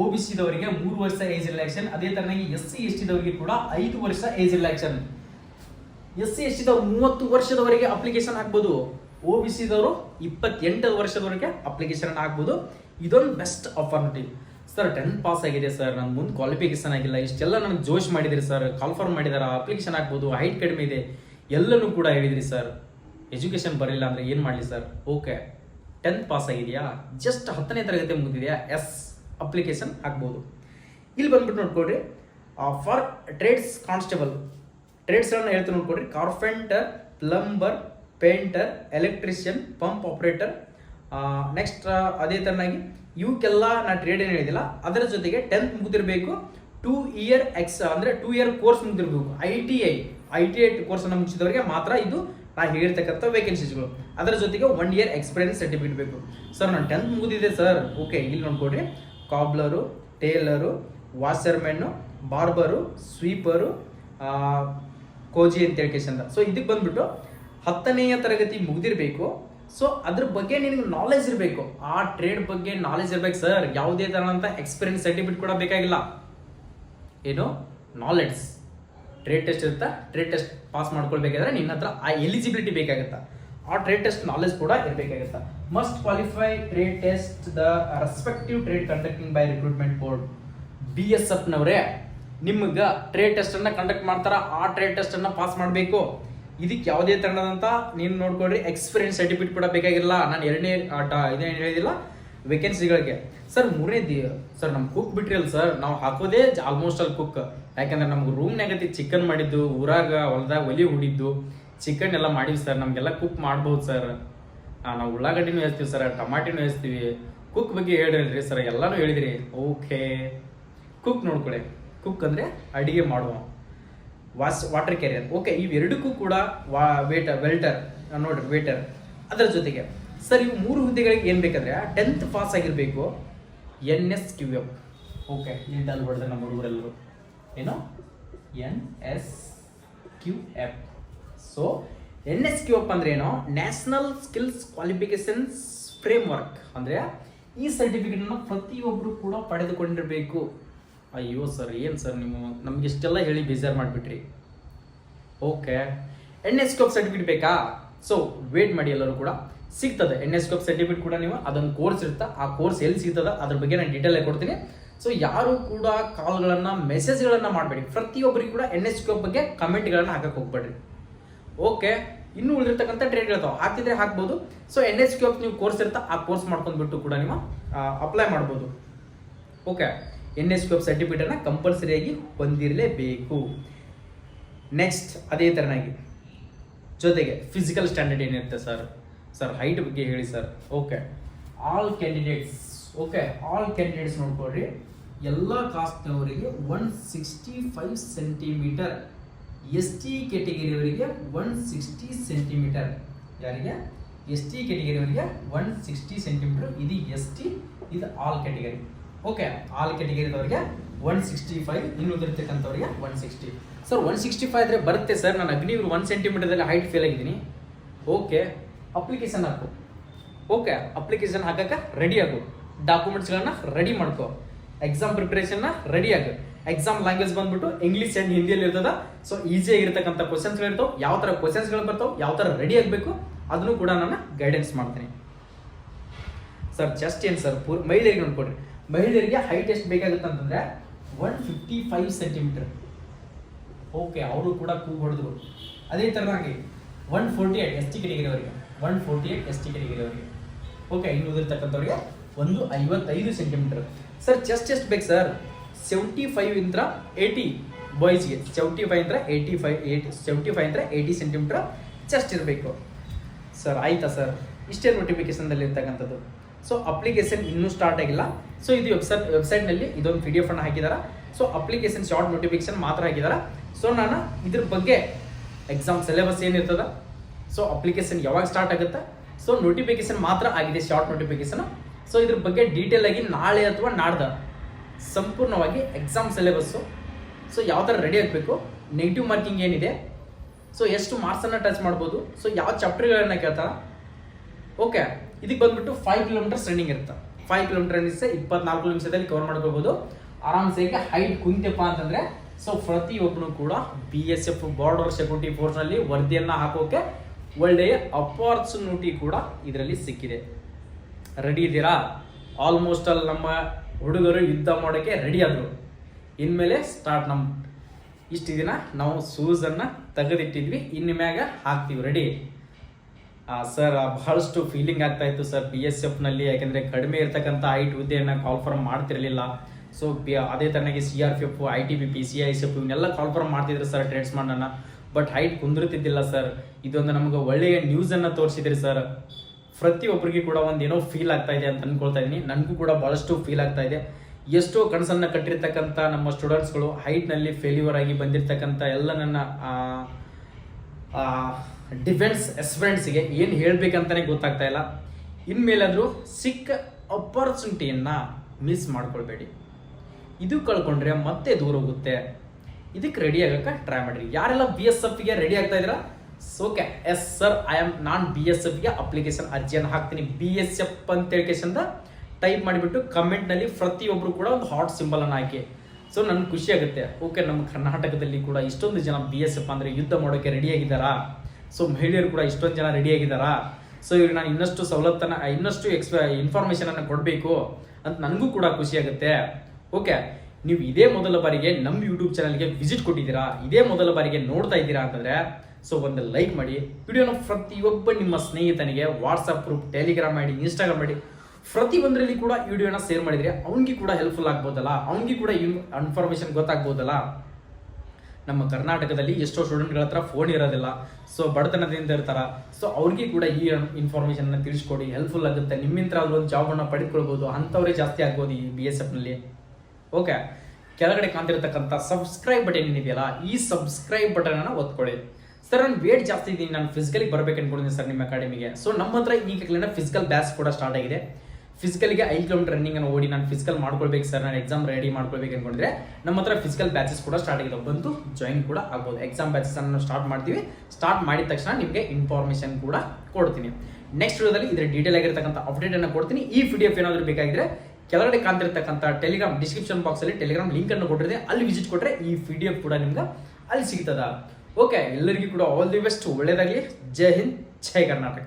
ಒ ಬಿ ಸಿದವರಿಗೆ ಮೂರು ವರ್ಷ ಏಜ್ ರಿಲ್ಯಾಕ್ಷನ್ ಅದೇ ತರನಾಗಿ ಎಸ್ ಸಿ ಎಸ್ ಟಿದವರಿಗೆ ಕೂಡ ಐದು ವರ್ಷ age relaxation S C S ಟಿದವ್ರು ಮೂವತ್ತು ವರ್ಷದವರೆಗೆ ಅಪ್ಲಿಕೇಶನ್ ಹಾಕ್ಬೋದು ಒ ಬಿ ಸಿದವರು ಇಪ್ಪತ್ತೆಂಟು ವರ್ಷದವರೆಗೆ ಅಪ್ಲಿಕೇಶನ್ ಹಾಕ್ಬೋದು. ಇದೊಂದು best opportunity sir, ten pass ಆಗಿದೆ ಸರ್ ನನ್ನ ಮುಂದೆ ಕ್ವಾಲಿಫಿಕೇಶನ್ ಆಗಿಲ್ಲ, ಇಷ್ಟೆಲ್ಲ ನನಗೆ ಜೋಶ್ ಮಾಡಿದಿರಿ ಸರ್ ಕಾಲ್ಫಾರ್ಮ್ ಮಾಡಿದಾರ, ಅಪ್ಲಿಕೇಶನ್ ಹಾಕ್ಬೋದು, ಹೈಟ್ ಕಡಿಮೆ ಇದೆ, ಎಲ್ಲನೂ ಕೂಡ ಹೇಳಿದ್ರಿ ಸರ್. ಎಜುಕೇಶನ್ ಬರಲಿಲ್ಲ ಅಂದರೆ ಏನು ಮಾಡಲಿ ಸರ್? ಓಕೆ ಟೆಂತ್ ಪಾಸ್ ಆಗಿದೆಯಾ? ಜಸ್ಟ್ ಹತ್ತನೇ ತರಗತಿ ಮುಗಿದಿದೆಯಾ? ಎಸ್. ಅಪ್ಲಿಕೇಶನ್ ಹಾಕ್ಬೋದು. ಇಲ್ಲಿ ಬಂದ್ಬಿಟ್ಟು ನೋಡ್ಕೊಡ್ರಿ ಫಾರ್ ಟ್ರೇಡ್ಸ್ ಕಾನ್ಸ್ಟೇಬಲ್ ಟ್ರೇಡ್ಸ್ಗಳನ್ನ ಹೇಳ್ತೀನಿ ನೋಡ್ಕೊಡ್ರಿ carpenter plumber painter electrician pump operator next ಅದೇ ಥರನಾಗಿ ಇವಕ್ಕೆಲ್ಲ ನಾ ಟ್ರೇಡ್ ಏನು ಹೇಳಿದಿಲ್ಲ, ಅದರ ಜೊತೆಗೆ ಟೆಂತ್ ಮುಗಿದಿರಬೇಕು ಟೂ ಇಯರ್ ಎಕ್ಸ್ ಅಂದರೆ two year course ಮುಗಿದಿರಬೇಕು. I T I I T I ಕೋರ್ಸನ್ನು ಮುಗಿಸಿದವರಿಗೆ ಮಾತ್ರ ಇದು ನಾ ಹೇಳಿರ್ತಕ್ಕಂಥ ವೇಕೆನ್ಸೀಸ್ಗಳು ಅದರ ಜೊತೆಗೆ ಒನ್ ಇಯರ್ ಎಕ್ಸ್ಪೀರಿಯನ್ಸ್ ಸರ್ಟಿಫಿಕೇಟ್ ಬೇಕು. ಸರ್ ನಾನು ಟೆಂತ್ ಮುಗಿದಿದೆ ಸರ್ ಓಕೆ ಇಲ್ಲಿ ನೋಡ್ಕೊಡ್ರಿ ಕಾಬ್ಲರು, ಟೇಲರು ವಾಷರ್ಮೆನ್ನು ಬಾರ್ಬರು, ಸ್ವೀಪರು ಕೋಜಿ ಅಂತ ಹೇಳ್ಕೇಶಂದ ಸೊ ಇದಕ್ಕೆ ಬಂದ್ಬಿಟ್ಟು ಹತ್ತನೆಯ ತರಗತಿ ಮುಗಿದಿರಬೇಕು. ಸೊ ಅದ್ರ ಬಗ್ಗೆ ನಿನಗೆ ನಾಲೆಜ್ ಇರಬೇಕು. ಆ ಟ್ರೇಡ್ ಬಗ್ಗೆ ನಾಲೆಜ್ ಇರಬೇಕು ಸರ್ ಯಾವುದೇ ತರನಂತ ಎಕ್ಸ್ಪೀರಿಯನ್ಸ್ ಸರ್ಟಿಫಿಕೇಟ್ ಕೂಡ ಬೇಕಾಗಿಲ್ಲ. ಏನು? ನಾಲೆಡ್ಜ್ ಟ್ರೇಡ್ ಟೆಸ್ಟ್ ಇರುತ್ತಾ? ಟ್ರೇಡ್ ಟೆಸ್ಟ್ ಪಾಸ್ ಮಾಡ್ಕೊಳ್ಬೇಕಾದ್ರೆ ನಿನ್ನ ಹತ್ರ ಆ ಎಲಿಜಿಬಿಲಿಟಿ ಬೇಕಾಗುತ್ತಾ? ಆ ಟ್ರೇಡ್ ಟೆಸ್ಟ್ ನಾಲೆಜ್ ಕೂಡ ಇರಬೇಕಾಗುತ್ತಾ must qualify trade test the respective trade conducting by recruitment board B S ಎಫ್ನವರೇ ನಿಮ್ಗೆ ಟ್ರೇಡ್ ಟೆಸ್ಟ್ ಅನ್ನ ಕಂಡಕ್ಟ್ ಮಾಡ್ತಾರ, ಆ ಟ್ರೇಡ್ ಟೆಸ್ಟ್ ಅನ್ನ ಪಾಸ್ ಮಾಡಬೇಕು. ಇದಕ್ಕೆ ಯಾವುದೇ ತಂಡದಂತ ನೀನು ನೋಡ್ಕೊಡ್ರಿ ಎಕ್ಸ್ಪೀರಿಯನ್ಸ್ ಸರ್ಟಿಫಿಕೇಟ್ ಕೂಡ ಬೇಕಾಗಿಲ್ಲ. ನಾನು ಎರಡನೇ ಇದೇನು ಹೇಳಿದಿಲ್ಲ? ವೇಕೆನ್ಸಿಗಳಿಗೆ ಸರ್ ಮೂರನೇ ದಿ ಸರ್ ನಮ್ಮ ಕುಕ್ ಬಿಟ್ರಿಲ್ಲ ಸರ್ ನಾವು ಹಾಕೋದೇ ಆಲ್ಮೋಸ್ಟ್ ಅಲ್ಲಿ ಕುಕ್ ಯಾಕಂದ್ರೆ ನಮ್ಗೆ ರೂಮ್ನಾಗತಿ ಚಿಕನ್ ಮಾಡಿದ್ದು, ಊರಾಗ ಹೊಲದಾಗ ಒಲಿ ಹುಡಿದ್ದು. ಚಿಕನ್ ಎಲ್ಲ ಮಾಡಿವಿ ಸರ್ ನಮಗೆಲ್ಲ ಕುಕ್ ಮಾಡ್ಬೋದು ಸರ್ ನಾವು ಉಳ್ಳಾಗಡ್ಡಿನೂ ಹೇಳ್ತೀವಿ ಸರ್ ಟಮಾಟಿನೂ ಹೇಳ್ತೀವಿ. ಕುಕ್ ಬಗ್ಗೆ ಹೇಳ್ರಿ ಸರ್ ಎಲ್ಲಾನು ಹೇಳಿದಿರಿ. ಓಕೆ ಕುಕ್ ನೋಡ್ಕೊಳ್ಳಿ ಕುಕ್ ಅಂದ್ರೆ ಅಡಿಗೆ ಮಾಡುವ. ವಾಸ್ ವಾಟರ್ ಕ್ಯಾರಿಯರ್ ಓಕೆ ಇವೆರಡಕ್ಕೂ ಕೂಡ ವಾ ವೇಟರ್ ವೆಲ್ಟರ್ ನೋಡ್ರಿ ವೇಟರ್ ಅದರ ಜೊತೆಗೆ ಸರ್ ಇವು ಮೂರು ಹುದ್ದೆಗಳಿಗೆ ಏನು ಬೇಕಂದ್ರೆ ಟೆಂತ್ ಪಾಸ್ ಆಗಿರಬೇಕು. N S Q F okay ಇಲ್ಲಿ ಹೊಡೆದ್ರೆ ನಮ್ಮ ಹುಡುಗರೆಲ್ಲರೂ. ಏನು? N S Q F so N S Q up ಅಂದ್ರೆ ಏನು? National skills qualifications framework ಅಂದರೆ ಈ ಸರ್ಟಿಫಿಕೇಟನ್ನು ಪ್ರತಿಯೊಬ್ಬರು ಕೂಡ ಪಡೆದುಕೊಂಡಿರಬೇಕು. ಅಯ್ಯೋ ಸರ್ ಏನು ಸರ್ ನೀವು? ನಮ್ಗೆ ಇಷ್ಟೆಲ್ಲ ಹೇಳಿ ಬೇಜಾರ್ ಮಾಡಿಬಿಟ್ರಿ. Okay N S Q certificate ಬೇಕಾ? ಸೊ ವೇಟ್ ಮಾಡಿ ಎಲ್ಲರೂ ಕೂಡ. ಸಿಗ್ತದೆ. ಎನ್ ಎಸ್ ಕ್ಯೂಬ್ ಸರ್ಟಿಫಿಕೇಟ್ ಕೂಡ ನೀವು. ಅದೊಂದು ಕೋರ್ಸ್ ಇರುತ್ತೆ. ಆ ಕೋರ್ಸ್ ಎಲ್ಲಿ ಸಿಗ್ತದೆ? ಅದ್ರ ಬಗ್ಗೆ ನಾನು ಡೀಟೇಲ್ ಆಗಿ ಕೊಡ್ತೀನಿ. ಸೊ ಯಾರು ಕೂಡ ಕಾಲ್ಗಳನ್ನು ಮೆಸೇಜ್ಗಳನ್ನು ಮಾಡಬೇಡಿ. ಪ್ರತಿಯೊಬ್ಬರಿಗೂ ಕೂಡ ಎನ್ ಎಸ್ ಕ್ಯೂಬ್ ಬಗ್ಗೆ ಕಮೆಂಟ್ಗಳನ್ನು ಹಾಕಕ್ಕೆ ಹೋಗ್ಬೇಡ್ರಿ. ಓಕೆ, ಇನ್ನು ಉಳಿದಿರ್ತಕ್ಕಂಥ ಟ್ರೇಡ್ ಇರ್ತಾವೆ ಹಾಕಿದ್ರೆ ಹಾಕ್ಬೋದು. ಸೊ ಎನ್ ಎಸ್ ಕ್ಯೂ ನೀವು ಕೋರ್ಸ್ ಇರ್ತಾ ಆ ಕೋರ್ಸ್ ಮಾಡ್ಕೊಂಡ್ಬಿಟ್ಟು ಕೂಡ ನೀವು ಅಪ್ಲೈ ಮಾಡ್ಬೋದು. ಓಕೆ ಎನ್ ಎಸ್ ಕ್ಯೂಬ್ ಸರ್ಟಿಫಿಕೇಟನ್ನು ಕಂಪಲ್ಸರಿಯಾಗಿ ಹೊಂದಿರಲೇಬೇಕು. ನೆಕ್ಸ್ಟ್ ಅದೇ ಥರನಾಗಿ ಜೊತೆಗೆ ಫಿಸಿಕಲ್ ಸ್ಟ್ಯಾಂಡರ್ಡ್ ಏನಿರುತ್ತೆ ಸರ್ ಸರ್ ಹೈಟ್ ಬಗ್ಗೆ ಹೇಳಿ sir okay all candidates okay all candidates ನೋಡ್ಕೊಳ್ರಿ. ಎಲ್ಲ ಕಾಸ್ಟ್ನವರಿಗೆ one sixty five centimetre S T ಕೆಟಗರಿಯವರಿಗೆ one sixty centimetre ಯಾರಿಗೆ? ಎಸ್ ಟಿ ಕೆಟಗರಿಯವರಿಗೆ ಒನ್ ಸಿಕ್ಸ್ಟಿ ಸೆಂಟಿಮೀಟರ್ ಇದು ಎಸ್ ಟಿ, ಇದು ಆಲ್ ಕೆಟಗರಿ ಓಕೆ ಆಲ್ ಕ್ಯಾಟಗರಿದವರಿಗೆ one sixty five ಇನ್ನು ಉಳಿದಿರ್ತಕ್ಕಂಥವ್ರಿಗೆ one sixty sir one sixty five ಆದರೆ ಬರುತ್ತೆ sir ನಾನು ಅಗ್ನಿವ್ರು ಒನ್ ಸೆಂಟಿಮೀಟರ್ದಲ್ಲಿ ಹೈಟ್ ಫೇಲ್ ಆಗಿದ್ದೀನಿ. ಓಕೆ ಅಪ್ಲಿಕೇಶನ್ ಹಾಕು. ಓಕೆ ಅಪ್ಲಿಕೇಶನ್ ಹಾಕಕ್ಕೆ ರೆಡಿ ಆಗು. ಡಾಕ್ಯುಮೆಂಟ್ಸ್ಗಳನ್ನ ರೆಡಿ ಮಾಡ್ಕೋ. ಎಕ್ಸಾಮ್ ಪ್ರಿಪ್ರೇಷನ್ನ ರೆಡಿ ಆಗು. ಎಕ್ಸಾಮ್ ಲ್ಯಾಂಗ್ವೇಜ್ ಬಂದ್ಬಿಟ್ಟು ಇಂಗ್ಲೀಷ್ ಆ್ಯಂಡ್ ಹಿಂದಿಯಲ್ಲಿ ಇರ್ತದ. ಸೊ ಈಸಿ ಆಗಿರ್ತಕ್ಕಂಥ ಕ್ವಶನ್ಸ್ಗಳು ಇರ್ತಾವೆ. ಯಾವ ಥರ ಕ್ವಶನ್ಸ್ಗಳು ಬರ್ತಾವೆ, ಯಾವ ಥರ ರೆಡಿ ಆಗಬೇಕು, ಅದನ್ನು ಕೂಡ ನಾನು ಗೈಡೆನ್ಸ್ ಮಾಡ್ತೀನಿ. ಸರ್ ಜಸ್ಟ್ ಏನು ಸರ್ ಪೂರ್ ಮಹಿಳೆಯರಿಗೆ ನೋಡ್ಕೊಡ್ರಿ ಮಹಿಳೆಯರಿಗೆ ಹೈಟ್ ಎಷ್ಟು ಬೇಕಾಗುತ್ತೆ ಅಂತಂದ್ರೆ one fifty five centimetre okay ಅವರು ಕೂಡ ಕೂಗು ಹೊಡೆದ್ರು ಅದೇ ಥರನಾಗಿ one forty eight S T ಕೆಟಗಿರಿಯವರಿಗೆ one forty eight S T ಕೆಟಗಿರಿಯವರಿಗೆ okay ಇನ್ನು ಉಳಿದಿರ್ತಕ್ಕಂಥವ್ರಿಗೆ ಒಂದು ಐವತ್ತೈದು ಸೆಂಟಿಮೀಟರ್ ಸರ್ ಚೆಸ್ಟ್ ಎಷ್ಟು ಬೇಕು ಸರ್ ಸೆವೆಂಟಿ ಫೈವ್ ಇಂದ ಏಯ್ಟಿ ಬಾಯ್ಸ್ಗೆ ಸೆವೆಂಟಿ ಫೈವ್ ಇಂದ eighty five eight seventy five ಇಂದ ಏಯ್ಟಿ ಸೆಂಟಿಮೀಟರ್ ಚೆಸ್ಟ್ ಇರಬೇಕು. ಸರ್ ಆಯಿತಾ ಸರ್ ಇಷ್ಟೇ ನೋಟಿಫಿಕೇಶನ್ದಲ್ಲಿ ಇರ್ತಕ್ಕಂಥದ್ದು. ಸೊ ಅಪ್ಲಿಕೇಶನ್ ಇನ್ನೂ ಸ್ಟಾರ್ಟ್ ಆಗಿಲ್ಲ. ಸೊ ಇದು ವೆಬ್ಸೈಟ್ ವೆಬ್ಸೈಟ್ನಲ್ಲಿ ಇದೊಂದು ಪಿ ಡಿ ಎಫ್ ಅನ್ನು ಹಾಕಿದ್ದಾರೆ ಸೊ ಅಪ್ಲಿಕೇಶನ್ ಶಾರ್ಟ್ ನೋಟಿಫಿಕೇಶನ್ ಮಾತ್ರ ಹಾಕಿದ್ದಾರೆ ಸೊ ನಾನು ಇದ್ರ ಬಗ್ಗೆ ಎಕ್ಸಾಮ್ ಸಿಲೆಬಸ್ ಏನಿರ್ತದ? ಸೊ ಅಪ್ಲಿಕೇಶನ್ ಯಾವಾಗ ಸ್ಟಾರ್ಟ್ ಆಗುತ್ತೆ? ಸೊ ನೋಟಿಫಿಕೇಶನ್ ಮಾತ್ರ ಆಗಿದೆ ಶಾರ್ಟ್ ನೋಟಿಫಿಕೇಶನ್ ಸೊ ಇದ್ರ ಬಗ್ಗೆ ಡೀಟೇಲ್ ಆಗಿ ನಾಳೆ ಅಥವಾ ನಾಡ್ದ. ಸಂಪೂರ್ಣವಾಗಿ ಎಕ್ಸಾಮ್ ಸಿಲೆಬಸ್ಸು ಸೊ ಯಾವ ಥರ ರೆಡಿ ಆಗಬೇಕು? ನೆಗೆಟಿವ್ ಮಾರ್ಕಿಂಗ್ ಏನಿದೆ? ಸೊ ಎಷ್ಟು ಮಾರ್ಕ್ಸನ್ನು ಟಚ್ ಮಾಡ್ಬೋದು? ಸೊ ಯಾವ ಚಾಪ್ಟರ್ಗಳನ್ನು ಕೇಳ್ತಾರ? ಓಕೆ ಇದಕ್ಕೆ ಬಂದ್ಬಿಟ್ಟು ಫೈವ್ ಕಿಲೋಮೀಟರ್ಸ್ ರನ್ನಿಂಗ್ ಇರುತ್ತೆ. ಫೈವ್ ಕಿಲೋಮೀಟರ್ ರನ್ನಿಂಗ್ಸ್ ಇಪ್ಪತ್ನಾಲ್ಕು ನಿಮಿಷದಲ್ಲಿ ಕವರ್ ಮಾಡ್ಕೋಬೋದು ಆರಾಮ್ಸೆ ಈಗ ಹೈಟ್ ಕುಂತಪ್ಪ ಅಂತಂದರೆ ಸೊ ಪ್ರತಿಯೊಬ್ಬನು ಕೂಡ B S F border security ಫೋರ್ಸ್ನಲ್ಲಿ ವರದಿಯನ್ನು ಹಾಕೋಕೆ ಒಳ್ಳೆಯ ಅಪಾರ್ಚುನಿಟಿ ಕೂಡ ಇದರಲ್ಲಿ ಸಿಕ್ಕಿದೆ. ರೆಡಿ ಇದ್ದೀರಾ? ಆಲ್ಮೋಸ್ಟ್ ಅಲ್ಲಿ ನಮ್ಮ ಹುಡುಗರು ಯುದ್ಧ ಮಾಡೋಕ್ಕೆ ರೆಡಿ ಆದರು. ಇನ್ಮೇಲೆ ಸ್ಟಾರ್ಟ್ ನಮ್ಮ ಇಷ್ಟು ದಿನ ನಾವು ಶೂಸನ್ನು ತೆಗೆದಿಟ್ಟಿದ್ವಿ ಇನ್ನು ಮ್ಯಾಗ ಹಾಕ್ತೀವಿ ರೆಡಿ ಸರ್ ಬಹಳಷ್ಟು ಫೀಲಿಂಗ್ ಆಗ್ತಾ ಇತ್ತು ಸರ್ ಬಿ ಎಸ್ ಎಫ್ನಲ್ಲಿ ಯಾಕೆಂದರೆ ಕಡಿಮೆ ಇರ್ತಕ್ಕಂಥ ಹೈಟ್ ಹುದ್ದೆಯನ್ನು ಕಾಲ್ಫರ್ಮ್ ಮಾಡ್ತಿರಲಿಲ್ಲ. ಸೊ ಬಿ ಅದೇ ಥರನಾಗಿ C R P F I T B P C I S F ಇವನ್ನೆಲ್ಲ ಕಾಲ್ಫರ್ಮ್ ಮಾಡ್ತಿದ್ರು ಸರ್ ಟ್ರೇಡ್ಸ್ ಮಾಡನ್ನ ಬಟ್ ಹೈಟ್ ಕುಂದಿರ್ತಿದ್ದಿಲ್ಲ ಸರ್ ಇದೊಂದು ನಮಗೆ ಒಳ್ಳೆಯ ನ್ಯೂಸನ್ನು ತೋರಿಸಿದ್ರಿ ಸರ್ ಪ್ರತಿಯೊಬ್ಬರಿಗೆ ಕೂಡ ಒಂದು ಏನೋ ಫೀಲ್ ಆಗ್ತಾ ಇದೆ ಅಂತ ಅನ್ಕೊಳ್ತಾ ಇದ್ದೀನಿ. ನನಗೂ ಕೂಡ ಭಾಳಷ್ಟು ಫೀಲ್ ಆಗ್ತಾ ಇದೆ. ಎಷ್ಟೋ ಕನಸನ್ನ ಕಟ್ಟಿರ್ತಕ್ಕಂಥ ನಮ್ಮ ಸ್ಟೂಡೆಂಟ್ಸ್ಗಳು ಹೈಟ್ನಲ್ಲಿ ಫೇಲ್ಯೂರ್ ಆಗಿ ಬಂದಿರತಕ್ಕಂಥ ಎಲ್ಲ ನನ್ನ ಡಿಫೆನ್ಸ್ ಎಸ್ಪೆಂಟ್ಸ್ಗೆ ಏನು ಹೇಳಬೇಕಂತಲೇ ಗೊತ್ತಾಗ್ತಾ ಇಲ್ಲ. ಇನ್ಮೇಲಾದರೂ ಸಿಕ್ಕ ಅಪರ್ಚುನಿಟಿಯನ್ನು ಮಿಸ್ ಮಾಡ್ಕೊಳ್ಬೇಡಿ. ಇದು ಕಳ್ಕೊಂಡ್ರೆ ಮತ್ತೆ ದೂರ ಹೋಗುತ್ತೆ. ಇದಕ್ಕೆ ರೆಡಿ ಆಗಕ್ಕೆ ಟ್ರೈ ಮಾಡಿರಿ. ಯಾರೆಲ್ಲ ಬಿ ಎಸ್ ಎಫ್ಗೆ ರೆಡಿ ಆಗ್ತಾ ಇದ್ದೀರಾ? Okay yes sir I am non B S ಎಫ್ಗೆ ಅಪ್ಲಿಕೇಶನ್ ಅರ್ಜಿಯನ್ನು ಹಾಕ್ತೀನಿ. ಬಿ ಎಸ್ ಎಫ್ ಅಂತ ಹೇಳ್ಕೇಶಂದ ಟೈಪ್ ಮಾಡಿಬಿಟ್ಟು ಕಮೆಂಟ್ನಲ್ಲಿ ಪ್ರತಿಯೊಬ್ಬರು ಕೂಡ ಒಂದು ಹಾಟ್ ಸಿಂಬಲನ್ನು ಹಾಕಿ. ಸೊ ನನ್ಗೆ ಖುಷಿ ಆಗುತ್ತೆ. ಓಕೆ ನಮ್ಮ ಕರ್ನಾಟಕದಲ್ಲಿ ಕೂಡ ಇಷ್ಟೊಂದು ಜನ ಬಿ ಎಸ್ ಎಫ್ ಅಂದರೆ ಯುದ್ಧ ಮಾಡೋಕ್ಕೆ ರೆಡಿಯಾಗಿದ್ದಾರಾ ಸೊ ಮಹಿಳೆಯರು ಕೂಡ ಇಷ್ಟೊಂದು ಜನ ರೆಡಿಯಾಗಿದ್ದಾರಾ ಸೊ ಇವ್ರಿಗೆ ನಾನು ಇನ್ನಷ್ಟು ಸವಲತ್ತನ್ನು, ಇನ್ನಷ್ಟು ಎಕ್ಸ್ಪ ಇನ್ಫಾರ್ಮೇಷನನ್ನು ಕೊಡಬೇಕು ಅಂತ ನನಗೂ ಕೂಡ ಖುಷಿ ಆಗುತ್ತೆ. ಓಕೆ ನೀವು ಇದೇ ಮೊದಲ ಬಾರಿಗೆ ನಮ್ಮ ಯೂಟ್ಯೂಬ್ ಚಾನಲ್ಗೆ ವಿಸಿಟ್ ಕೊಟ್ಟಿದ್ದೀರಾ, ಇದೇ ಮೊದಲ ಬಾರಿಗೆ ನೋಡ್ತಾ ಇದ್ದೀರಾ ಅಂತಂದ್ರೆ ಸೊ ಒಂದು ಲೈಕ್ ಮಾಡಿ. ವಿಡಿಯೋನ ಪ್ರತಿಯೊಬ್ಬ ನಿಮ್ಮ ಸ್ನೇಹಿತನಿಗೆ ವಾಟ್ಸಪ್ ಗ್ರೂಪ್ ಟೆಲಿಗ್ರಾಮ್ ಮಾಡಿ ಇನ್ಸ್ಟಾಗ್ರಾಮ್ ಮಾಡಿ, ಪ್ರತಿಯೊಂದರಲ್ಲಿ ಕೂಡ ವಿಡಿಯೋನ ಶೇರ್ ಮಾಡಿದ್ರೆ ಅವನಿಗೆ ಕೂಡ ಹೆಲ್ಪ್ಫುಲ್ ಆಗ್ಬೋದಲ್ಲ, ಅವನಿಗೆ ಕೂಡ ಇನ್ಫಾರ್ಮೇಶನ್ ಗೊತ್ತಾಗ್ಬೋದಲ್ಲ. ನಮ್ಮ ಕರ್ನಾಟಕದಲ್ಲಿ ಎಷ್ಟೋ ಸ್ಟೂಡೆಂಟ್ಗಳ ಹತ್ರ ಫೋನ್ ಇರೋದಿಲ್ಲ ಸೊ ಬಡತನದಿಂದ ಇರ್ತಾರ ಸೊ ಅವ್ರಿಗೆ ಕೂಡ ಈ ಇನ್ಫಾರ್ಮೇಷನ್ ತಿಳಿಸ್ಕೊಡಿ ಹೆಲ್ಪ್ಫುಲ್ ಆಗುತ್ತೆ. ನಿಮ್ಮಿಂದ ಒಂದು ಜಾಬನ್ನು ಪಡೆದುಕೊಳ್ಬೋದು ಅಂಥವರೇ ಜಾಸ್ತಿ ಆಗ್ಬೋದು ಈ ಬಿ ಎಸ್ ಎಫ್ನಲ್ಲಿ ಓಕೆ. ಕೆಳಗಡೆ ಕಾಣ್ತಿರ್ತಕ್ಕಂಥ ಸಬ್ಸ್ಕ್ರೈಬ್ ಬಟನ್ ಏನಿದೆಯಲ್ಲ, ಈ ಸಬ್ಸ್ಕ್ರೈಬ್ ಬಟನ್ ಅನ್ನ ಒತ್ಕೊಳ್ಳಿ. ಸರ್ ನಾನು ವೇಟ್ ಜಾಸ್ತಿ ಇದ್ದೀನಿ, ನಾನು ಫಿಸಿಕಲಿ ಬರಬೇಕು ಅನ್ಕೊಂಡಿದ್ದೀನಿ ಸರ್ ನಿಮ್ಮ ಅಕಾಡೆಮಿಗೆ ಸೊ ನಮ್ಮ ಹತ್ರ ಈಗಾಗಲೇ ಫಿಸಿಕಲ್ ಬ್ಯಾಚ್ ಕೂಡ ಸ್ಟಾರ್ಟ್ ಆಗಿದೆ. ಫಿಸಿಕಲ್ಗೆ ಐದು ಕಿಲೋಮೀಟರ್ ರನ್ನಿಂಗ್ ಅನ್ನು ಓಡಿ ನಾನು ಫಿಸಿಕಲ್ ಮಾಡ್ಕೊಳ್ಬೇಕು ಸರ್ ನಾನು ಎಕ್ಸಾಮ್ ರೆಡಿ ಮಾಡ್ಕೊಳ್ಬೇಕು ಅನ್ಕೊಂಡಿದ್ರೆ, ನಮ್ಮ ಹತ್ರ ಫಿಸಿಕಲ್ ಬ್ಯಾಚಸ್ ಕೂಡ ಸ್ಟಾರ್ಟ್ ಆಗಿದೆ. ಬಂದು ಜಾಯಿನ್ ಕೂಡ ಆಗ್ಬೋದು. ಎಕ್ಸಾಮ್ ಬ್ಯಾಚಸ್ ಅನ್ನು ಸ್ಟಾರ್ಟ್ ಮಾಡ್ತೀವಿ. ಸ್ಟಾರ್ಟ್ ಮಾಡಿದ ತಕ್ಷಣ ನಿಮಗೆ ಇನ್ಫಾರ್ಮೇಷನ್ ಕೂಡ ಕೊಡ್ತೀನಿ. ನೆಕ್ಸ್ಟ್ ವಿಡಿಯೋದಲ್ಲಿ ಇದರ ಡೀಟೇಲ್ ಆಗಿರ್ತಕ್ಕಂಥ ಅಪ್ಡೇಟ್ ಅನ್ನು ಕೊಡ್ತೀನಿ. ಈ ಪಿ ಡಿ ಎಫ್ ಏನಾದರೂ ಬೇಕಾಗಿದ್ರೆ ಕೆಳಗಡೆ ಕಾಣ್ತಿರ್ತಕ್ಕಂಥ ಟೆಲಿಗ್ರಾಮ್ ಡಿಸ್ಕ್ರಿಪ್ಷನ್ ಬಾಕ್ಸ್ ಅಲ್ಲಿ ಟೆಲಿಗ್ರಾಮ್ ಲಿಂಕ್ ಅನ್ನು ಕೊಟ್ಟಿದೆ ಅಲ್ಲಿ ವಿಸಿಟ್ ಕೊಟ್ಟರೆ ಈ ಪಿ ಡಿ ಎಫ್ ಕೂಡ ನಿಮ್ಗೆ ಅಲ್ಲಿ ಸಿಗ್ತದ. ಓಕೆ ಎಲ್ಲರಿಗೂ ಕೂಡ ಆಲ್ ದಿ ಬೆಸ್ಟ್ ಒಳ್ಳೇದಾಗಲಿ. ಜೈ ಹಿಂದ್, ಜೈ ಕರ್ನಾಟಕ.